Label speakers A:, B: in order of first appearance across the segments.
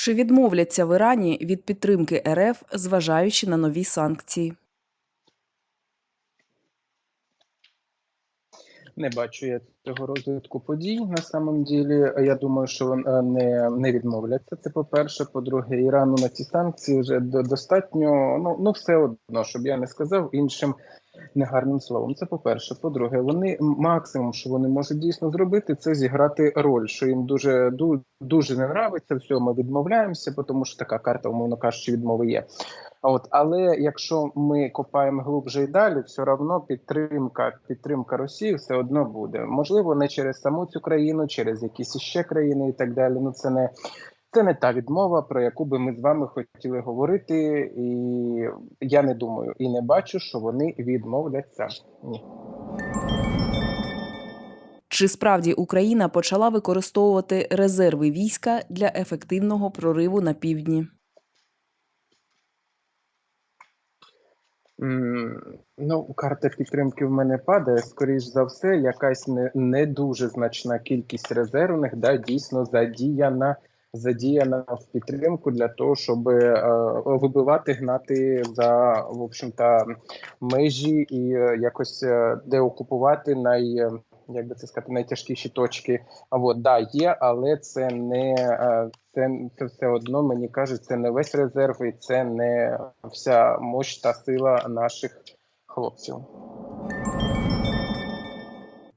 A: Чи відмовляться в Ірані від підтримки РФ, зважаючи на нові санкції?
B: Не бачу я цього розвитку подій. На самом ділі, я думаю, що вони не, не відмовляться. Це по-перше. По-друге, Ірану на ці санкції вже до- достатньо. Ну ну все одно, щоб я не сказав іншим негарним словом. Це по-перше. По-друге, вони максимум, що вони можуть дійсно зробити, це зіграти роль, що їм дуже ду- дуже не нравиться. Все, ми відмовляємося, тому що така карта, умовно кажучи, відмови є. От, але якщо ми копаємо глибше і далі, все одно підтримка, підтримка Росії все одно буде. Можливо, не через саму цю країну, через якісь іще країни і так далі. Ну це не це не та відмова, про яку би ми з вами хотіли говорити, і я не думаю і не бачу, що вони відмовляться. Ні.
A: Чи справді Україна почала використовувати резерви війська для ефективного прориву на півдні?
B: Ну, карта підтримки в мене падає. Скоріш за все, якась не, не дуже значна кількість резервних да, дійсно задіяна, задіяна в підтримку для того, щоб е, вибивати, гнати за в общем-то, межі і е, якось е, деокупувати най, як би це сказати, найтяжкіші точки. А от да, є, але це не це, це все одно мені кажуть, це не весь резерв, і це не вся мощ та сила наших хлопців.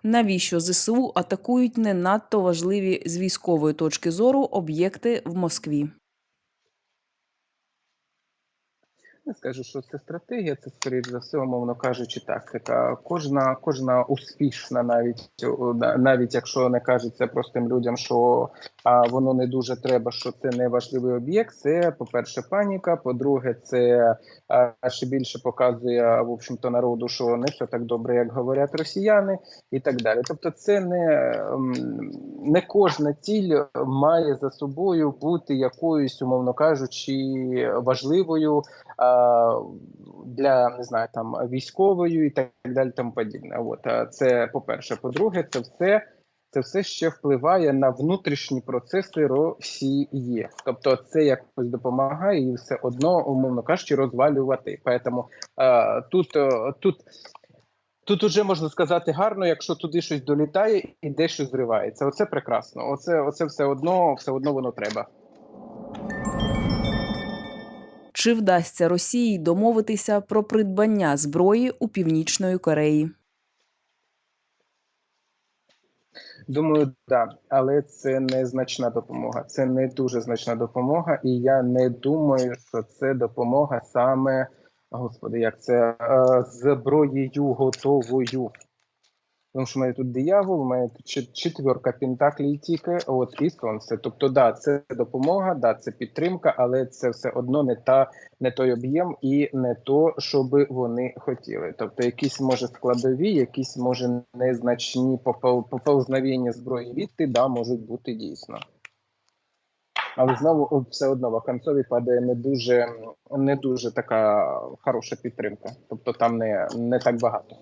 A: Навіщо ЗСУ атакують не надто важливі з військової точки зору об'єкти в Москві?
B: Не скажу, що це стратегія, це скоріш за все, умовно кажучи, тактика. Кожна, кожна успішна, навіть навіть якщо не кажеться простим людям, що а, воно не дуже треба, що це не важливий об'єкт. Це по-перше, паніка. По-друге, це а, ще більше показує в общем-то народу, що не все так добре, як говорять росіяни, і так далі. Тобто, це не, ем, не кожна ціль має за собою бути якоюсь, умовно кажучи, важливою для не знаю там військовою і так далі, тому подібне. От це по-перше. По-друге, це все. Це все ще впливає на внутрішні процеси Росії. Тобто це якось допомагає і все одно, умовно кажучи, розвалювати. Поэтому е, тут, тут, тут уже можна сказати гарно, якщо туди щось долітає і дещо зривається. Оце прекрасно. Оце, оце все одно, все одно воно треба.
A: Чи вдасться Росії домовитися про придбання зброї у Північної Кореї?
B: Думаю, да, але це не значна допомога. Це не дуже значна допомога, і я не думаю, що це допомога саме, господи, як це е, зброєю готовою. Тому що в мене тут диявол, мене тут четверка пентаклей тільки, от і сонце. Тобто, да, це допомога, да, це підтримка, але це все одно не та не той об'єм і не то, що би вони хотіли. Тобто, якісь може складові, якісь може незначні поповзновення зброї відти, да, можуть бути дійсно. Але знову все одно в оконцові падає не дуже, не дуже така хороша підтримка. Тобто там не, не так багато.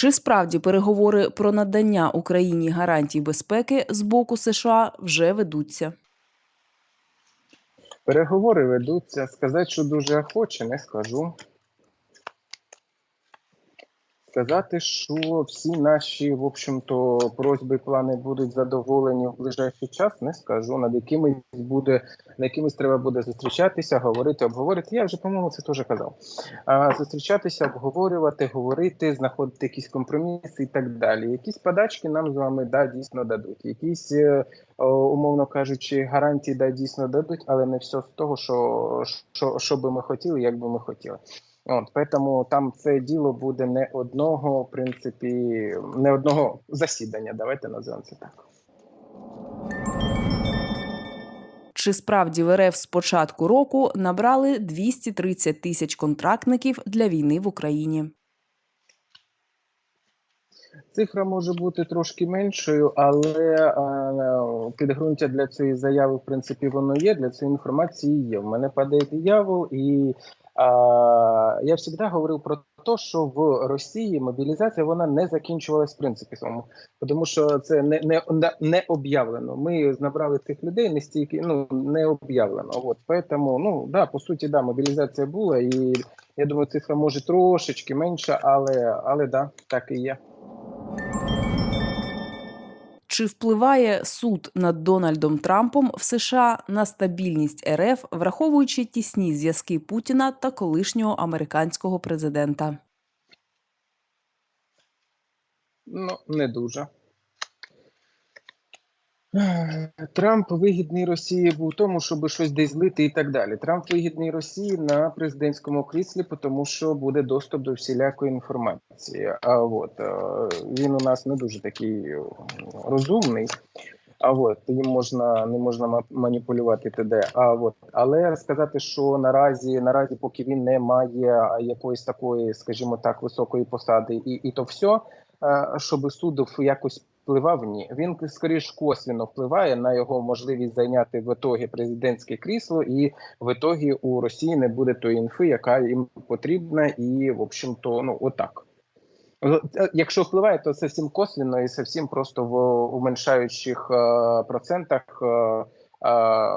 A: Чи справді переговори про надання Україні гарантій безпеки з боку США вже ведуться?
B: Переговори ведуться. Сказати, що дуже охоче, не скажу. Сказати, що всі наші, в общем-то, просьби і плани будуть задоволені в ближайший час, не скажу. Над якимись буде, на якимись треба буде зустрічатися, говорити, обговорити. Я вже, по-моєму, це теж казав. А, зустрічатися, обговорювати, говорити, знаходити якісь компроміси і так далі. Якісь подачки нам з вами да, дійсно дадуть. Якісь, е, умовно кажучи, гарантії да, дійсно дадуть, але не все з того, що, що, що би ми хотіли, як би ми хотіли. От, поэтому там це діло буде не одного, в принципі, не одного засідання. Давайте називаємо це так.
A: Чи справді в РФ з початку року набрали 230 тисяч контрактників для війни в Україні?
B: Цифра може бути трошки меншою, але е, підґрунтя для цієї заяви, в принципі, воно є. Для цієї інформації є. В мене падає диявол, і я завжди говорив про те, що в Росії мобілізація вона не закінчувалась в принципі самому, тому що це не, не- не об'явлено. Ми набрали цих людей не стільки, ну не об'явлено. От поэтому, ну да, по суті, да, мобілізація була, і я думаю, цифра може трошечки менша, але але да, так і є.
A: Чи впливає суд над Дональдом Трампом в США на стабільність РФ, враховуючи тісні зв'язки Путіна та колишнього американського президента?
B: Ну, не дуже. Трамп вигідний Росії був тому, щоб щось десь злити і так далі. Трамп вигідний Росії на президентському кріслі, тому що буде доступ до всілякої інформації. А от е, він у нас не дуже такий е, розумний. А от їм можна не можна ма- маніпулювати т.д. А от але сказати, що наразі, наразі, поки він не має якоїсь такої, скажімо так, високої посади, і, і то все, е, щоб суд якось впливав, ні. Він скоріш косвенно впливає на його можливість зайняти в ітогі президентське крісло, і в ітогі у Росії не буде тої інфи, яка їм потрібна, і в общем-то, ну отак. Е, Якщо впливає, то зовсім косвенно і зовсім просто в уменьшаючих е, процентах е,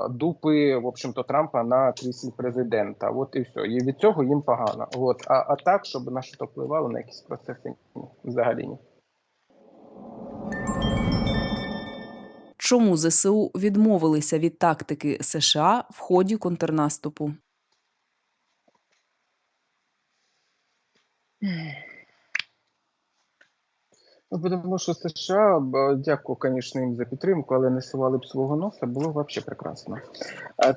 B: дупи, в общем-то, Трампа на кріслі президента. От і все. І від цього їм погано. От. А, а так, щоб на що то впливало на якісь процеси, ні, взагалі ні.
A: Чому ЗСУ відмовилися від тактики США в ході контрнаступу?
B: Ну, тому що США, дякую, звісно, їм за підтримку, але не сували б свого носа, було б взагалі прекрасно.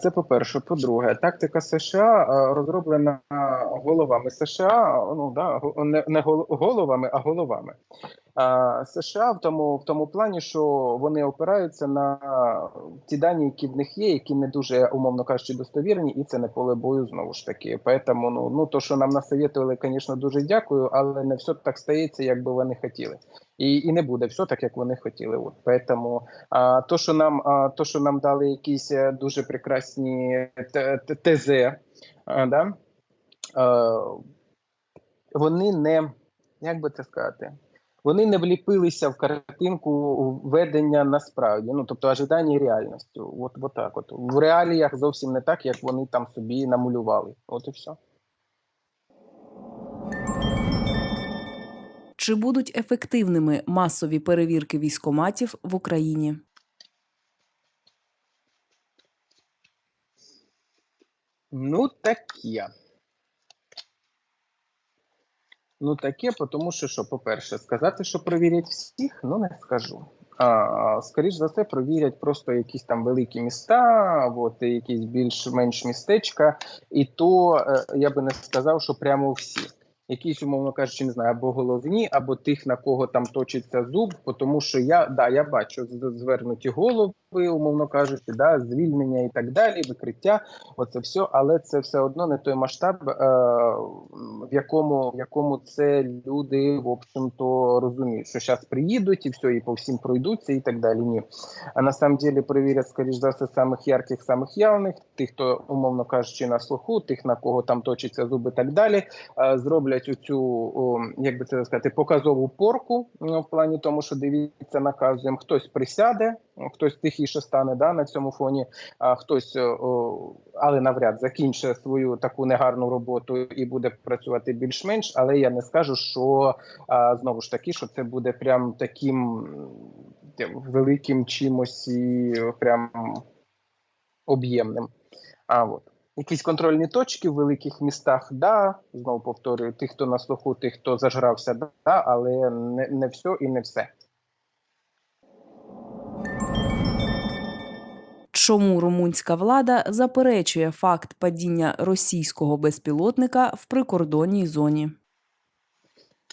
B: Це по-перше. По-друге, тактика США розроблена головами США, ну да, не головами, а головами. США в тому, в тому плані, що вони опираються на ті дані, які в них є, які не дуже, умовно кажучи, достовірні, і це не поле бою знову ж таки. Поэтому, ну, ну то, що нам насоветували, звісно, дуже дякую, але не все так стається, як би вони хотіли. І, і не буде все так, як вони хотіли. От поэтому а, то, що нам, а, то, що нам дали якісь е, дуже прекрасні те- а, да? а, вони не як би це сказати. Вони не вліпилися в картинку ведення насправді. Ну тобто ожидання і реальності. От, от так. От в реаліях зовсім не так, як вони там собі намалювали. От і все.
A: Чи будуть ефективними масові перевірки військоматів в Україні?
B: Ну, таке. Ну, таке, тому що, що, по-перше, сказати, що провірять всіх, ну не скажу. А, скоріш за все, провірять просто якісь там великі міста, от, якісь більш-менш містечка, і то е, я би не сказав, що прямо всі. Якісь, умовно кажучи, не знаю, або головні, або тих, на кого там точиться зуб, тому що я да, я бачу звернуті голови, умовно кажучи, да, звільнення і так далі, викриття, оце все, але це все одно не той масштаб, е, в якому в якому це люди, в общем-то, розуміють, що зараз приїдуть і все, і по всім пройдуться, і так далі. Ні. А на самом деле перевірять, скоріш за все, самих ярких, самих явних, тих, хто, умовно кажучи, на слуху, тих, на кого там точаться зуби, і так далі. е, Зроблять оцю, о, як би це сказати, показову порку ну, в плані тому, що дивіться, наказуємо, хтось присяде, хтось тихіше стане да, на цьому фоні, а хтось, але навряд закінчить свою таку негарну роботу і буде працювати більш-менш. Але я не скажу, що знову ж таки, що це буде прям таким великим чимось і прям об'ємним. А от. Якісь контрольні точки в великих містах, да, знову повторюю, тих, хто на слуху, тих, хто зажрався, да, але не, не все і не все.
A: Чому румунська влада заперечує факт падіння російського безпілотника в прикордонній зоні?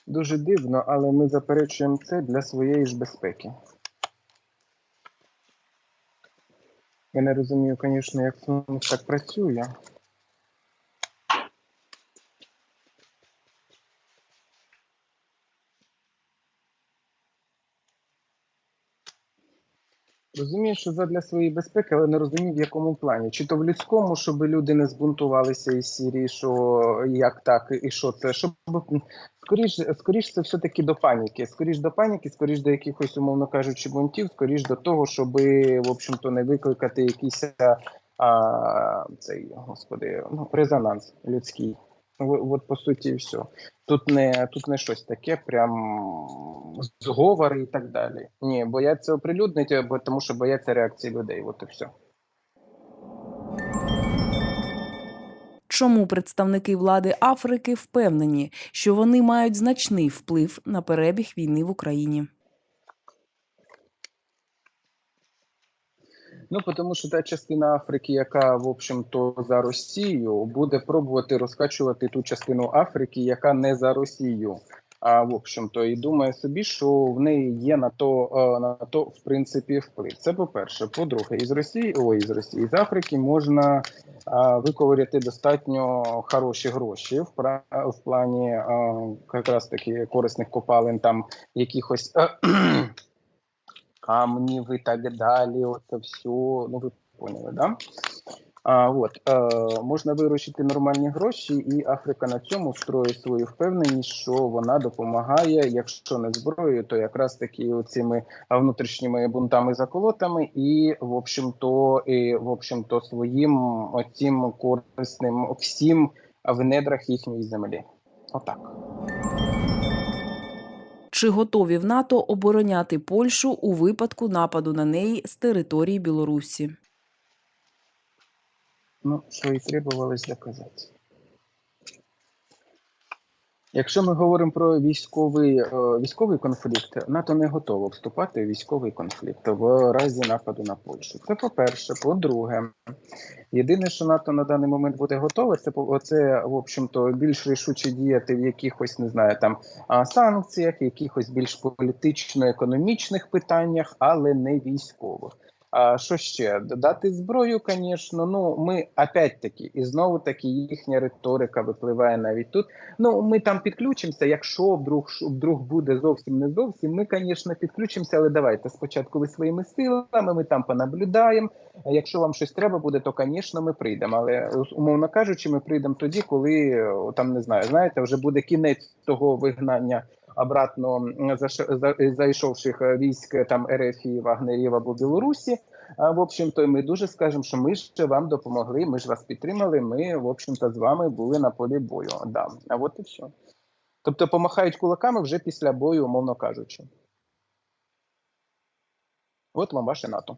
B: Дуже дивно, але ми заперечуємо це для своєї ж безпеки. Я не розумію, звісно, як це так працює. Розумію, що задля своєї безпеки, але не розумію, в якому плані. Чи то в людському, щоб люди не збунтувалися із Сірії, що як так, і що це, щоб скоріш, скоріш це все-таки до паніки. Скоріш до паніки, скоріш до якихось, умовно кажучи, бунтів, скоріш до того, щоб, в общем-то, не викликати якийсь а, цей, господи, ну, резонанс людський. От по суті, і все. Тут не тут не щось таке, прям зговори і так далі. Ні, бояться оприлюднити, бо тому що бояться реакції людей. От і все.
A: Чому представники влади Африки впевнені, що вони мають значний вплив на перебіг війни в Україні?
B: Ну тому що та частина Африки, яка в общем-то за Росію, буде пробувати розкачувати ту частину Африки, яка не за Росію. А в общем-то, і думає собі, що в неї є на то е, на то в принципі вплив. Це по перше. По-друге, із Росії, ой, із Росії з Африки можна а, виковиряти достатньо хороші гроші в пра- в плані а, якраз таки корисних копалин, там якихось е, камнів і так далі. Оце все. Ну ви поняли, да? А, от, е, можна виручити нормальні гроші, і Африка на цьому строїть свою впевненість, що вона допомагає, якщо не зброєю, то якраз таки цими внутрішніми бунтами заколотами, і в общем-то, і, в общем-то, своїм оцім корисним всім в недрах їхньої землі. Отак.
A: Чи готові в НАТО обороняти Польщу у випадку нападу на неї з території Білорусі?
B: Ну, що і требувалось доказати. Якщо ми говоримо про військовий, е, військовий конфлікт, НАТО не готово вступати в військовий конфлікт в разі нападу на Польщу. Це по-перше. По-друге, єдине, що НАТО на даний момент буде готове, це по- це, в общем-то, більш рішуче діяти в якихось, не знаю, там санкціях, якихось більш політично-економічних питаннях, але не військових. А що ще? Дати зброю, звісно. Ну ми опять-таки, і знову таки їхня риторика випливає навіть тут. Ну ми там підключимося. Якщо вдруг вдруг буде зовсім не зовсім, ми, звісно, підключимося, але давайте спочатку ви своїми силами, ми там понаблюдаємо. Якщо вам щось треба буде, то звісно, ми прийдемо. Але умовно кажучи, ми прийдемо тоді, коли там не знаю, знаєте, вже буде кінець того вигнання обратно зайшовших е, військ е, там РФ і Вагнерів або Білорусі. А, в общем-то, ми дуже скажемо, що ми ще вам допомогли, ми ж вас підтримали. Ми, в общем-то, з вами були на полі бою. Да. А от і все. Тобто помахають кулаками вже після бою, умовно кажучи. От вам ваше НАТО.